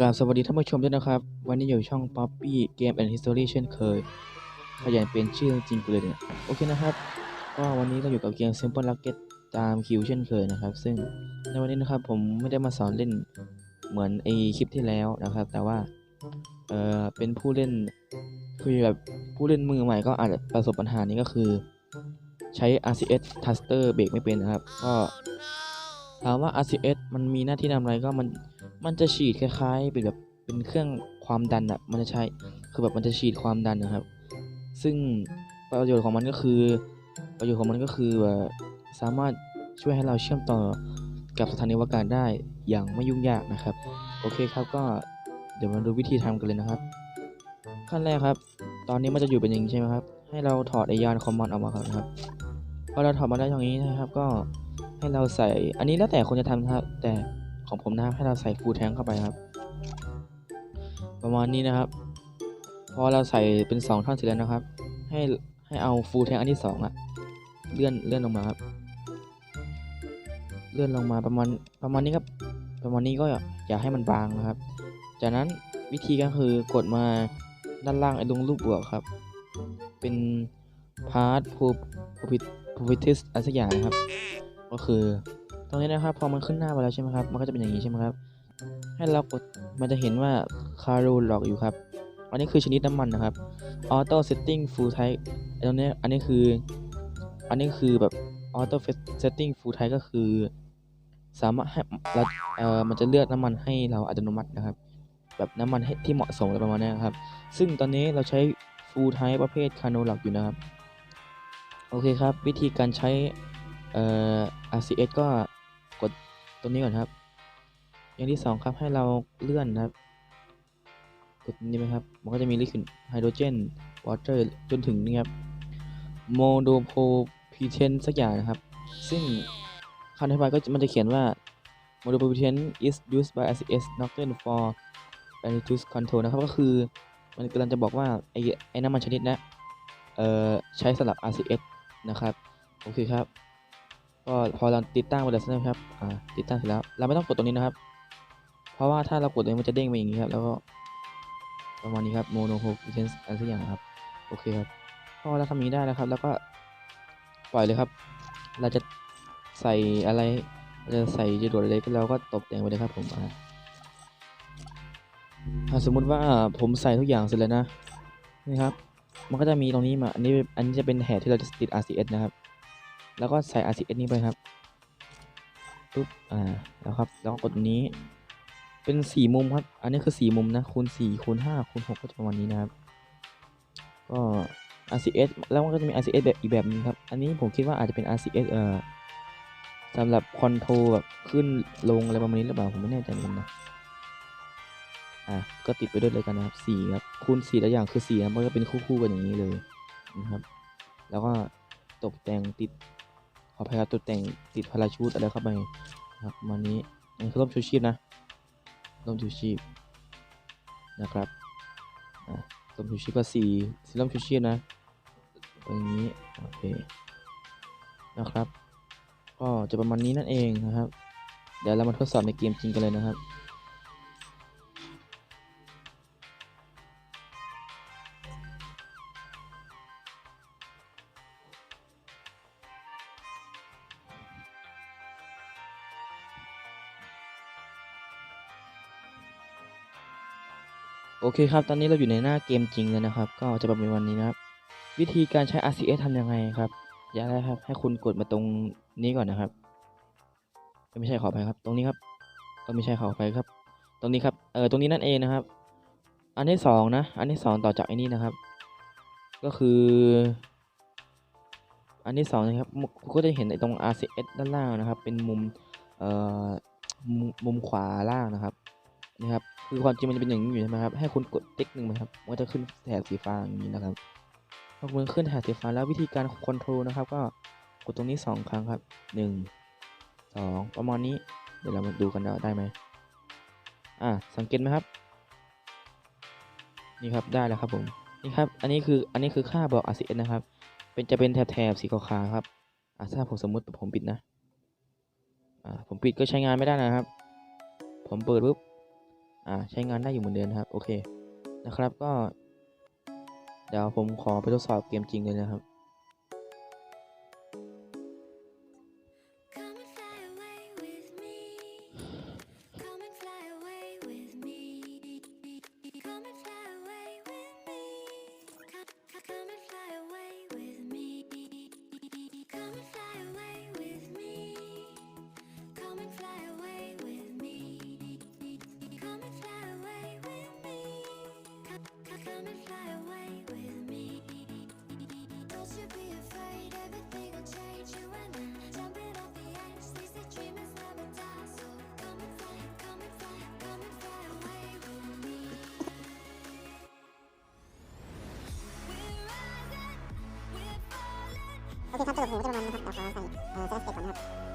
กราบสวัสดีท่านผู้ชมด้วยนะครับ วันนี้อยู่ช่อง Poppy Game and History เช่นเคยขยันเป็นชื่อจริงกูเลยเนี่ยโอเคนะครับ ก็วันนี้เราอยู่กับเกม Simple Rocket ตามคิวเช่นเคยนะครับ ซึ่งในวันนี้นะครับผมไม่ได้มาสอนเล่นเหมือนไอคลิปที่แล้วนะครับ แต่ว่าเออเป็นผู้เล่นคือแบบผู้เล่นมือใหม่ก็อาจจะประสบปัญหานี้ก็คือ ใช้ RCS Taster เบรกไม่เป็นนะครับ ก็ถามว่า RCS มันมีหน้าที่ทำอะไรก็มัน มันจะฉีดคล้ายๆเป็นแบบเป็นเครื่องความดันอะมันจะใช้คือแบบมันจะฉีดความดันนะครับ ซึ่งประโยชน์ของมันก็คือ ประโยชน์ของมันก็คือแบบสามารถช่วยให้เราเชื่อมต่อกับสถานีอวกาศได้อย่างไม่ยุ่งยากนะครับ โอเคครับก็เดี๋ยวมาดูวิธีทำกันเลยนะครับ ขั้นแรกครับ ตอนนี้มันจะอยู่เป็นอย่างนี้ใช่ไหมครับ ให้เราถอดไอยานคอมมอนออกมาก่อนนะครับพอเราถอดมาได้อย่างนี้นะครับ ก็ให้เราใส่อันนี้แล้วแต่คนจะทำนะครับแต่ ของผมนะครับให้เราใส่ฟูลแทงเข้าไปครับ ประมาณนี้นะครับ พอเราใส่เป็น 2 ท่อนเสร็จแล้วนะครับ ให้ให้เอาฟูลแทงอันที่2อะเลื่อนเลื่อนลงมาครับ เลื่อนลงมาประมาณประมาณนี้ครับ ประมาณนี้ก็อย่าให้มันบางนะครับ จากนั้นวิธีก็คือกดมาด้านล่างไอ้ตรงรูปบวกครับ เป็น part properties อะไรสักอย่างนะครับ ก็คือ ตรงนี้นะครับพอมันขึ้นหน้าไปแล้วใช่ไหมครับมันก็จะเป็นอย่างนี้ใช่ไหมครับ ให้เรากดมันจะเห็นว่าคาร์โรล็อกอยู่ครับ อันนี้คือชนิดน้ำมันนะครับ auto setting full type ไอ้ตรงนี้อันนี้คือ อันนี้คือแบบ auto setting full type ก็คือ สามารถให้เราเอ่อมันจะเลือกน้ำมันให้เราอัตโนมัตินะครับ แบบน้ำมันให้ที่เหมาะสมประมาณนี้ครับ ซึ่งตอนนี้เราใช้ full type ประเภทคาร์โนล็อกอยู่นะครับโอเคครับ วิธีการใช้เอ่อ RCS ก็ กดตรงนี้ก่อนครับ อย่างที่สองครับให้เราเลื่อนนะครับ กดนี้ไหมครับ มันก็จะมีลิควิดไฮโดรเจนวอเตอร์จนถึงนี่ครับโมโดโพพีเทนสักอย่างนะครับ ซึ่งคำอธิบายก็มันจะเขียนว่า m o d o p o p y t a n is used by RCS Norton for Antitrust Control นะครับ ก็คือมันกำลังจะบอกว่า ไอ้ไอ้น้ำมันชนิดนะเอ่อใช้สำหรับ RCS นะครับ โอเคครับ ก็พอเราติดตั้งไปแล้วใช่ไหมครับอ่าติดตั้งเสร็จแล้วเราไม่ต้องกดตรงนี้นะครับ เพราะว่าถ้าเรากดตรงนี้มันจะเด้งไปอย่างนี้ครับแล้วก็ประมาณนี้ครับ mono h o p e t e n s อะไรสักอย่างครับโอเคครับพอเราทำอย่างนี้ได้แล้วครับ แล้วก็ปล่อยเลยครับ เราจะใส่อะไรเราจะใส่จรวดอะไรก็เราก็ตกแต่งไปเลยครับผมอ่าถ้าสมมุติว่าผมใส่ทุกอย่างเสร็จแล้วนะนี่ครับ มันก็จะมีตรงนี้มา อันนี้อันนี้จะเป็นแถบที่เราจะติด RCS นะครับ แล้วก็ใส่ RCS นี้ไปครับปุ๊บอ่าแล้วครับแล้วก็กดนี้ เป็นสี่มุมครับ อันนี้คือสี่มุมนะคูณสี่คูณห้าคูณหกก็จะประมาณนี้นะครับ ก็ RCS แล้วมันก็จะมี RCS แบบอีกแบบนึงครับ อันนี้ผมคิดว่าอาจจะเป็น RCS เอ่อสำหรับคอนโทรแบบขึ้นลงอะไรประมาณนี้หรือเปล่าผมไม่แน่ใจเหมือนกันนะอะก็ติดไปด้วยเลยกันนะครับสี่ครับคูณสี่แล้วอย่างคือสี่นะมันก็เป็นคู่ๆกันอย่างนี้เลยนะครับ แล้วก็ตกแต่งติด ขออภัยาตัวแต่งติดพาราชูตอะไรเข้าไปนะครับประมานี้อันนี้คือร่มชูชีพนะร่มชูชีพนะครับอ่าร่มชูชีพก็สี่สีร่มชูชีพนะอย่างนี้โอเคนะครับ ก็จะประมาณนี้นั่นเองนะครับ เดี๋ยวเรามาทดสอบในเกมจริงกันเลยนะครับ โอเคครับ ตอนนี้เราอยู่ในหน้าเกมจริงเลยนะครับ ก็จะประมาณวันนี้นะครับ วิธีการใช้ RCS ทำยังไงครับ อย่างแรกครับ ให้คุณกดมาตรงนี้ก่อนนะครับ ไม่ใช่ขอไปครับ ตรงนี้ครับก็ไม่ใช่ขอไปครับ ตรงนี้ครับ เออ ตรงนี้นั่นเองนะครับ อันที่สองนะ อันที่สองต่อจากไอ้นี่นะครับ ก็คือ อันที่สองนะครับคุณก็จะเห็นไอ้ตรง RCS ด้านล่างนะครับ เป็นมุม เอ่อ มุมขวาล่างนะครับ นะครับ คือความจริงมันจะเป็นอย่างนี้อยู่ใช่ไหมครับ ให้คุณกดติ๊กหนึ่งไหมครับ มันจะขึ้นแถบสีฟ้าอย่างนี้นะครับพอคุณขึ้นแถบสีฟ้าแล้ววิธีการคอนโทรลนะครับ ก็กดตรงนี้สองครั้งครับหนึ่งสองประมาณนี้ เดี๋ยวเรามาดูกันได้ไหมอ่าสังเกตไหมครับ นี่ครับ ได้แล้วครับผม นี่ครับ อันนี้คือ อันนี้คือค่าบอก RCS นะครับ เป็นจะเป็นแถบแถบสีขาวๆครับ อ่าถ้าผมสมมติผมปิดนะ อ่า ผมปิดก็ใช้งานไม่ได้นะครับ ผมเปิดปุ๊บ อ่าใช้งานได้อยู่เหมือนเดิมครับ โอเคนะครับก็ เดี๋ยวผมขอไปทดสอบเกมจริงเลยนะครับ โอเคครับสรุปผมก็จะประมาณนี้นะครับเดี๋ยวขอใส่เอ่อเซอร์สเตปก่อนนะครับ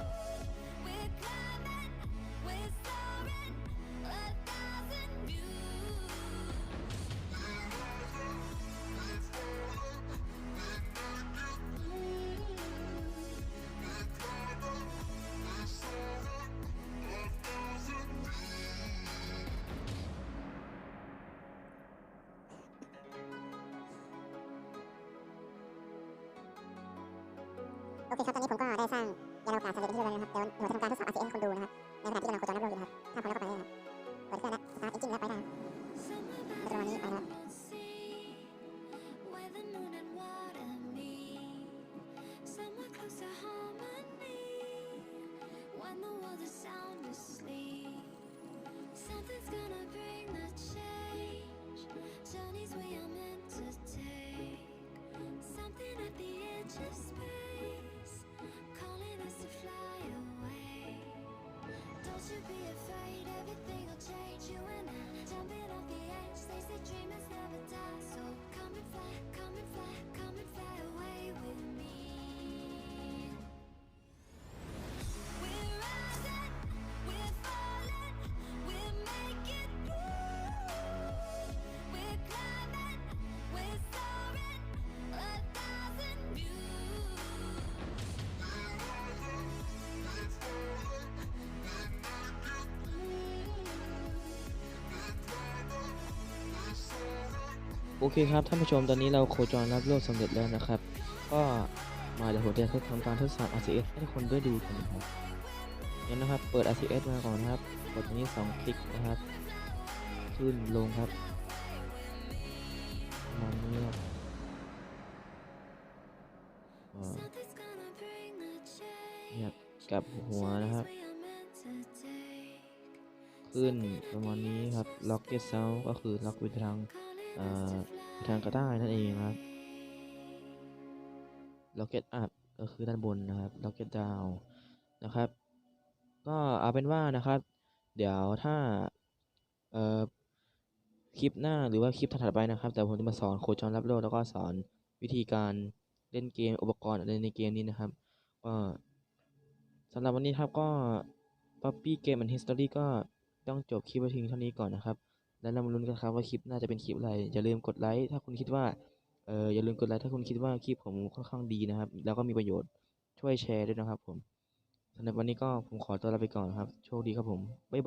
โอเคครับตอนนี้ผมก็ได้สร้างยานอวกาศสำเร็จเป็นที่เรียบร้อยแล้วนะครับเดี๋ยวผมจะทำการทดสอบ RCS ให้คนดูนะครับในขณะที่กำลังโคจร โอเคครับท่านผู้ชมตอนนี้เราโคจรรับโลกสำเร็จแล้วนะครับ ก็มาเดี๋ยวผมจะทดทำการทดสอบ RCS ให้ทุกคนได้ดูกันนะครับงั้นนะครับ เปิด RCS มาก่อนนะครับกดตรงนี้ 2 คลิกนะครับ ขึ้นลงครับประมาณนี้ครับเนี่ย change. กลับหัวนะครับ ขึ้นประมาณนี้ครับ Rocket South ก็คือล็อกไปทาง ทางกระต่ายนั่นเองครับ Rocket Up ก็คือด้านบนนะครับ Rocket Down นะครับ ก็เอาเป็นว่านะครับ เดี๋ยวถ้าเอ่อคลิปหน้าหรือว่าคลิปถัดไปนะครับเดี๋ยวผมจะมาสอนโคจรรับโลกแล้วก็สอนวิธีการเล่นเกมอุปกรณ์อะไรในเกมนี้นะครับก็สำหรับวันนี้ครับก็ Puppy Game and History ก็ต้องจบคลิปไว้เพียงเท่านี้ก่อนนะครับ แล้วเรามาลุ้นกันครับว่าคลิปน่าจะเป็นคลิปอะไรอย่าลืมกดไลค์ถ้าคุณคิดว่าเอออย่าลืมกดไลค์ถ้าคุณคิดว่าคลิปผมค่อนข้างดีนะครับ แล้วก็มีประโยชน์ช่วยแชร์ด้วยนะครับผมสำหรับวันนี้ก็ผมขอตัวลาไปก่อนครับ โชคดีครับผมบ๊ายบาย